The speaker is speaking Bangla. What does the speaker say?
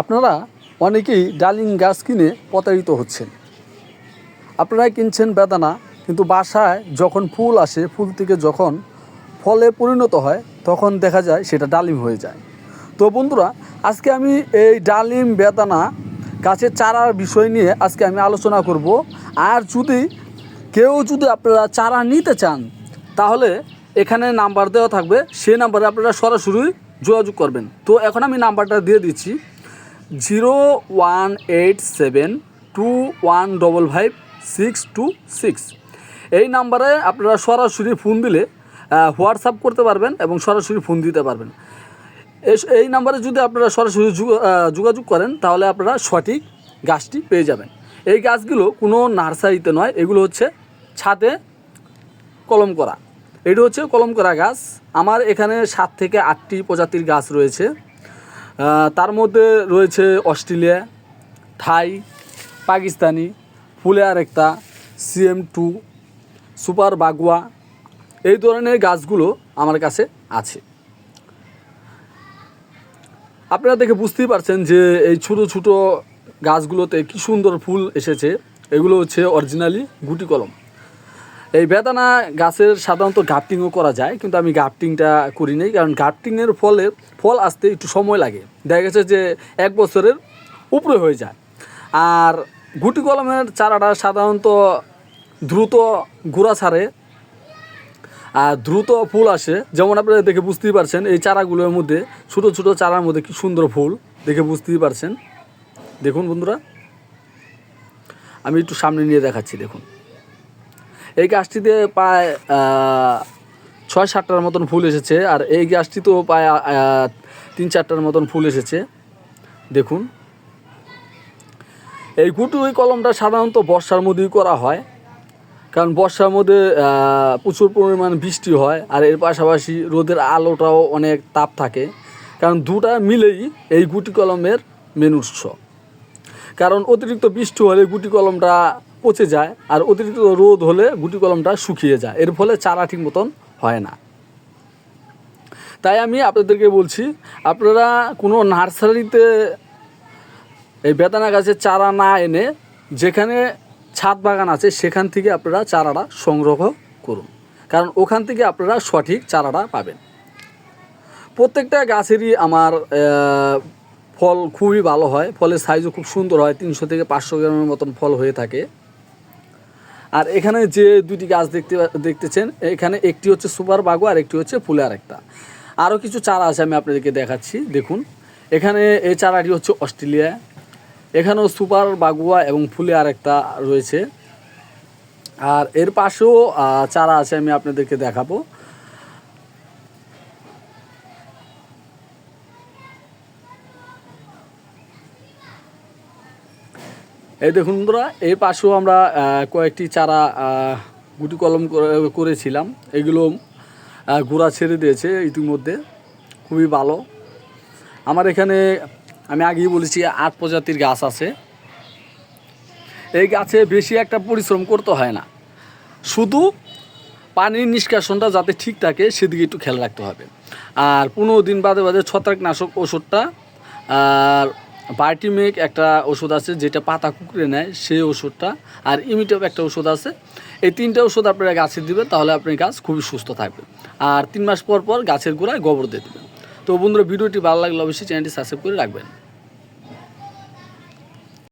আপনারা অনেকেই ডালিম গাছ কিনে প্রতারিত হচ্ছেন। আপনারা কিনছেন বেদানা, কিন্তু বাসায় যখন ফুল আসে, ফুল থেকে যখন ফলে পরিণত হয়, তখন দেখা যায় সেটা ডালিম হয়ে যায়। তো বন্ধুরা, আজকে আমি এই ডালিম বেদানা গাছের চারার বিষয় নিয়ে আজকে আমি আলোচনা করব। আর যদি কেউ যদি আপনারা চারা নিতে চান, তাহলে এখানে নাম্বার দেওয়া থাকবে। সেই নাম্বারে আপনারা সরাসরি যোগাযোগ করবেন। তো এখন আমি নাম্বারটা দিয়ে দিচ্ছি। Zero one eight seven two one double five six two six. এই নাম্বারে আপনারা সরাসরি ফোন দিলে হোয়াটসঅ্যাপ করতে পারবেন এবং সরাসরি ফোন দিতে পারবেন। এই নাম্বারে যদি আপনারা সরাসরি যোগ- যোগাযোগ করেন, তাহলে আপনারা সঠিক গাছটি পেয়ে যাবেন। এই গাছগুলো কোনো নার্সারিতে নয়, এগুলো হচ্ছে ছাদে কলম করা। এটি হচ্ছে কলম করা গাছ। আমার এখানে সাত থেকে আটটি প্রজাতির গাছ রয়েছে। তার মধ্যে রয়েছে অস্ট্রেলিয়া, থাই, পাকিস্তানি, ফুলে আরেকটা সিএম টু, সুপার বাগুয়া, এই ধরনের গাছগুলো আমার কাছে আছে। আপনারা দেখে বুঝতেই পারছেন যে এই ছোটো ছোটো গাছগুলোতে কি সুন্দর ফুল এসেছে। এগুলো হচ্ছে অরিজিনালি গুটি কলম। এই বেদানা গাছের সাধারণত গাফটিংও করা যায়, কিন্তু আমি গাফটিংটা করি নাই, কারণ গাফটিংয়ের ফলে ফল আসতে একটু সময় লাগে। দেখা গেছে যে এক বছরের উপরে হয়ে যায়। আর গুটি কলমের চারাটা সাধারণত দ্রুত গুঁড়া ছাড়ে, আর দ্রুত ফুল আসে। যেমন আপনারা দেখে বুঝতেই পারছেন, এই চারাগুলোর মধ্যে, ছোটো ছোটো চারার মধ্যে কি সুন্দর ফুল, দেখে বুঝতেই পারছেন। দেখুন বন্ধুরা, আমি একটু সামনে নিয়ে দেখাচ্ছি, দেখুন। এই গাছটিতে প্রায় ছয় সাতটার মতন ফুল এসেছে, আর এই গাছটিতেও প্রায় তিন চারটার মতন ফুল এসেছে। দেখুন। এই গুটু ওই কলমটা সাধারণত বর্ষার মধ্যেই করা হয়, কারণ বর্ষার মধ্যে প্রচুর পরিমাণ বৃষ্টি হয়, আর এর পাশাপাশি রোদের আলোটাও অনেক তাপ থাকে, কারণ দুটা মিলেই এই গুটি কলমের মেন উৎস। কারণ অতিরিক্ত বৃষ্টি হলে গুটি কলমটা পচে যায় আর অতিরিক্ত রোদ হলে গুটি কলমটা শুকিয়ে যায়। এর ফলে চারা ঠিক মতন হয় না। তাই আমি আপনাদেরকে বলছি, আপনারা কোনো নার্সারিতে এই বেদানা গাছের চারা না এনে যেখানে ছাদ বাগান আছে সেখান থেকে আপনারা চারাটা সংগ্রহ করুন। কারণ ওখান থেকে আপনারা সঠিক চারাটা পাবেন। প্রত্যেকটা গাছেরই আমার ফল খুবই ভালো হয়। ফলের সাইজও খুব সুন্দর হয়। তিনশো থেকে পাঁচশো গ্রামের মতন ফল হয়ে থাকে। আর এখানে যে দুটি গাছ দেখতে দেখতেছেন, এখানে একটি হচ্ছে সুপার বাগু আর একটি হচ্ছে ফুলে আরেকটা। আরও কিছু চারা আছে, আমি আপনাদেরকে দেখাচ্ছি, দেখুন। এখানে এই চারাটি হচ্ছে অস্ট্রেলিয়া। এখানেও সুপার বাগুয়া এবং ফুলে আর একটা রয়েছে। আর এর পাশেও চারা আছে, আমি আপনাদেরকে দেখাবো। এই দেখুন বন্ধুরা, এই পাশেও আমরা কয়েকটি চারা গুটি কলম করে- করেছিলাম। এগুলো গোড়া ছেড়ে দিয়েছে ইতিমধ্যে। খুবই ভালো। আমার এখানে, আমি আগেই বলেছি, আট প্রজাতির গাছ আছে। এই গাছে বেশি একটা পরিশ্রম করতে হয় না। শুধু পানির নিষ্কাশনটা যাতে ঠিক থাকে, সেদিকে একটু খেয়াল রাখতে হবে। আর পনেরো দিন বাদে বাদে ছত্রাকনাশক ওষুধটা আর বায়োটিমেক একটা ওষুধ আছে যেটা পাতা কুকড়ে নেয়, সেই ওষুধটা। আর ইমিটপ একটা ওষুধ আছে। এই তিনটা ওষুধ আপনারা গাছে দিবেন, তাহলে আপনি গাছ খুবই সুস্থ থাকবে আর তিন মাস পর পর গাছের গোড়ায় গোবর দিয়ে দেবেন। তো বন্ধুরা, ভিডিওটি ভালো লাগলে অবশ্যই চ্যানেলটি সাবস্ক্রাইব করে রাখবেন।